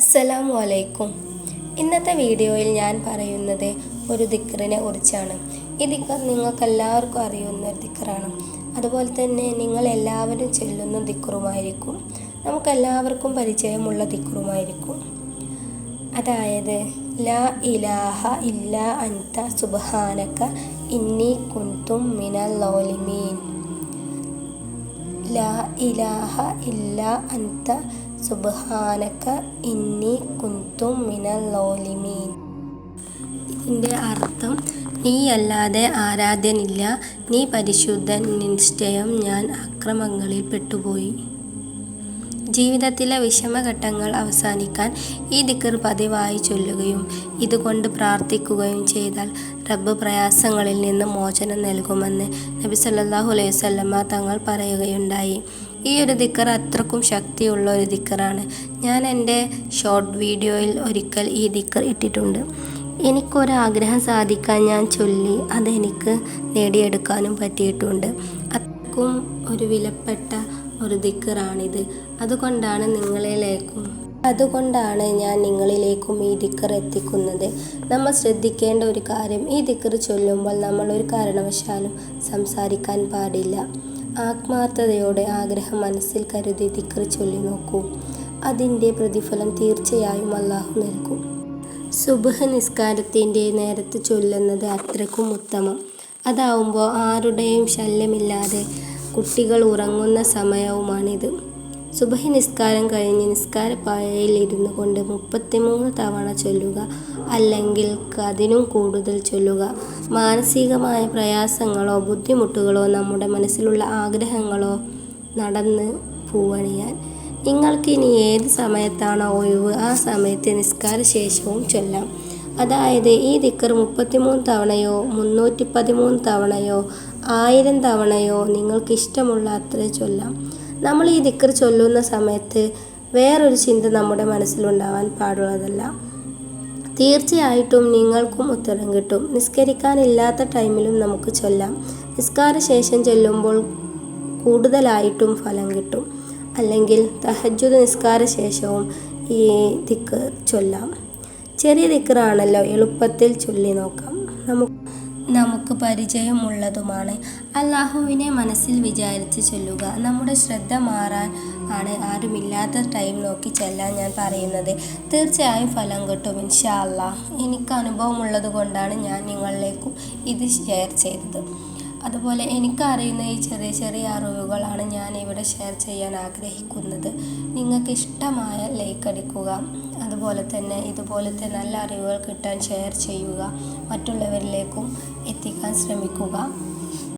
അസ്സലാമു വലൈക്കും ഇന്നത്തെ വീഡിയോയിൽ ഞാൻ പറയുന്നത് ഒരു ദിക്കറിനെ കുറിച്ചാണ്. ഈ ദിക്കർ നിങ്ങൾക്ക് എല്ലാവർക്കും അറിയുന്ന ഒരു ദിക്കറാണ്. അതുപോലെ തന്നെ നിങ്ങൾ എല്ലാവരും ചെല്ലുന്ന ദിക്കറുമായിരിക്കും. നമുക്കെല്ലാവർക്കും പരിചയമുള്ള ദിക്കറുമായിരിക്കും. അതായത് ലാ ഇലാഹ ഇല്ല അൻത സുബ്ഹാനക ഇന്നി കുന്തും മിന ലോലിമീൻ ലാ ഇലാഹ ഇല്ല അൻത സുബ്ഹാനക ഇന്നി കുന്തും മിനൽ ലോലിമീൻ. ഇതിന്റെ അർത്ഥം നീ അല്ലാതെ ആരാധ്യനില്ല. നീ പരിശുദ്ധൻ. നിശ്ചയം ഞാൻ അക്രമങ്ങളിൽ പെട്ടുപോയി. ജീവിതത്തിലെ വിഷമഘട്ടങ്ങൾ അവസാനിക്കാൻ ഈ ദിക്കർ പതിവായി ചൊല്ലുകയും ഇതുകൊണ്ട് പ്രാർത്ഥിക്കുകയും ചെയ്താൽ റബ്ബ് പ്രയാസങ്ങളിൽ നിന്ന് മോചനം നൽകുമെന്ന് നബി സല്ലല്ലാഹു അലൈഹി വസല്ലമ തങ്ങൾ പറയുകയുണ്ടായി. ഈ ഒരു ദിക്കർ അത്രക്കും ശക്തിയുള്ള ഒരു ദിക്കറാണ്. ഞാൻ എന്റെ ഷോർട്ട് വീഡിയോയിൽ ഒരിക്കൽ ഈ ദിക്കർ ഇട്ടിട്ടുണ്ട്. എനിക്കൊരാഗ്രഹം സാധിക്കാൻ ഞാൻ ചൊല്ലി അതെനിക്ക് നേടിയെടുക്കാനും പറ്റിയിട്ടുണ്ട്. അത്രക്കും ഒരു വിലപ്പെട്ട ഒരു ദിക്കറാണിത്. അതുകൊണ്ടാണ് നിങ്ങളിലേക്കും അതുകൊണ്ടാണ് ഞാൻ നിങ്ങളിലേക്കും ഈ ദിക്കർ എത്തിക്കുന്നത്. നമ്മൾ ശ്രദ്ധിക്കേണ്ട ഒരു കാര്യം ഈ ദിക്കർ ചൊല്ലുമ്പോൾ നമ്മൾ ഒരു കാരണവശാലും സംസാരിക്കാൻ പാടില്ല. ആത്മാർത്ഥതയോടെ ആഗ്രഹം മനസ്സിൽ കരുതി ദിക്ർ ചൊല്ലി നോക്കൂ. അതിന്റെ പ്രതിഫലം തീർച്ചയായും അള്ളാഹു നൽകും. സുബഹ നിസ്കാരത്തിന്റെ നേരത്ത് ചൊല്ലുന്നത് അത്രക്കും ഉത്തമം. അതാവുമ്പോൾ ആരുടെയും ശല്യമില്ലാതെ കുട്ടികൾ ഉറങ്ങുന്ന സമയവുമാണിത്. സുബഹി നിസ്കാരം കഴിഞ്ഞ് നിസ്കാരപ്പായയിൽ ഇരുന്നു കൊണ്ട് മുപ്പത്തിമൂന്ന് തവണ ചൊല്ലുക അല്ലെങ്കിൽ അതിനും കൂടുതൽ ചൊല്ലുക. മാനസികമായ പ്രയാസങ്ങളോ ബുദ്ധിമുട്ടുകളോ നമ്മുടെ മനസ്സിലുള്ള ആഗ്രഹങ്ങളോ നടന്ന് പൂവണിയാൻ നിങ്ങൾക്ക് ഇനി ഏത് സമയത്താണോ ഒഴിവ് ആ സമയത്ത് നിസ്കാര ശേഷവും ചൊല്ലാം. അതായത് ഈ ദിക്കർ മുപ്പത്തിമൂന്ന് തവണയോ മുന്നൂറ്റി പതിമൂന്ന് തവണയോ ആയിരം തവണയോ നിങ്ങൾക്ക് ഇഷ്ടമുള്ള അത്ര ചൊല്ലാം. നമ്മൾ ഈ ദിക്കർ ചൊല്ലുന്ന സമയത്ത് വേറൊരു ചിന്ത നമ്മുടെ മനസ്സിലുണ്ടാവാൻ പാടുള്ളതല്ല. തീർച്ചയായിട്ടും നിങ്ങൾക്കും ഉത്തരം കിട്ടും. നിസ്കരിക്കാനില്ലാത്ത ടൈമിലും നമുക്ക് ചൊല്ലാം. നിസ്കാര ശേഷം ചൊല്ലുമ്പോൾ കൂടുതലായിട്ടും ഫലം കിട്ടും. അല്ലെങ്കിൽ തഹജുദ് നിസ്കാര ശേഷവും ഈ ദിക്കർ ചൊല്ലാം. ചെറിയ ദിക്കറാണല്ലോ എളുപ്പത്തിൽ ചൊല്ലി നോക്കാം. നമുക്ക് നമുക്ക് പരിചയമുള്ളതുമാണ്. അള്ളാഹുവിനെ മനസ്സിൽ വിചാരിച്ച് ചൊല്ലുക. നമ്മുടെ ശ്രദ്ധ മാറാൻ ആണ് ആരുമില്ലാത്ത ടൈം നോക്കി ചെല്ലാൻ ഞാൻ പറയുന്നത്. തീർച്ചയായും ഫലം കിട്ടും ഇൻഷാ അള്ളാഹ് എനിക്ക് അനുഭവമുള്ളത് കൊണ്ടാണ് ഞാൻ നിങ്ങളിലേക്കും ഇത് ഷെയർ ചെയ്തത്. അതുപോലെ എനിക്കറിയുന്ന ഈ ചെറിയ ചെറിയ അറിവുകളാണ് ഞാൻ ഇവിടെ ഷെയർ ചെയ്യാൻ ആഗ്രഹിക്കുന്നത്. നിങ്ങൾക്ക് ഇഷ്ടമായ ലൈക്ക് അടിക്കുക അതുപോലെ തന്നെ ഇതുപോലത്തെ നല്ല അറിവുകൾ കിട്ടാൻ ഷെയർ ചെയ്യുക മറ്റുള്ളവരിലേക്കും എത്തിക്കാൻ ശ്രമിക്കുക.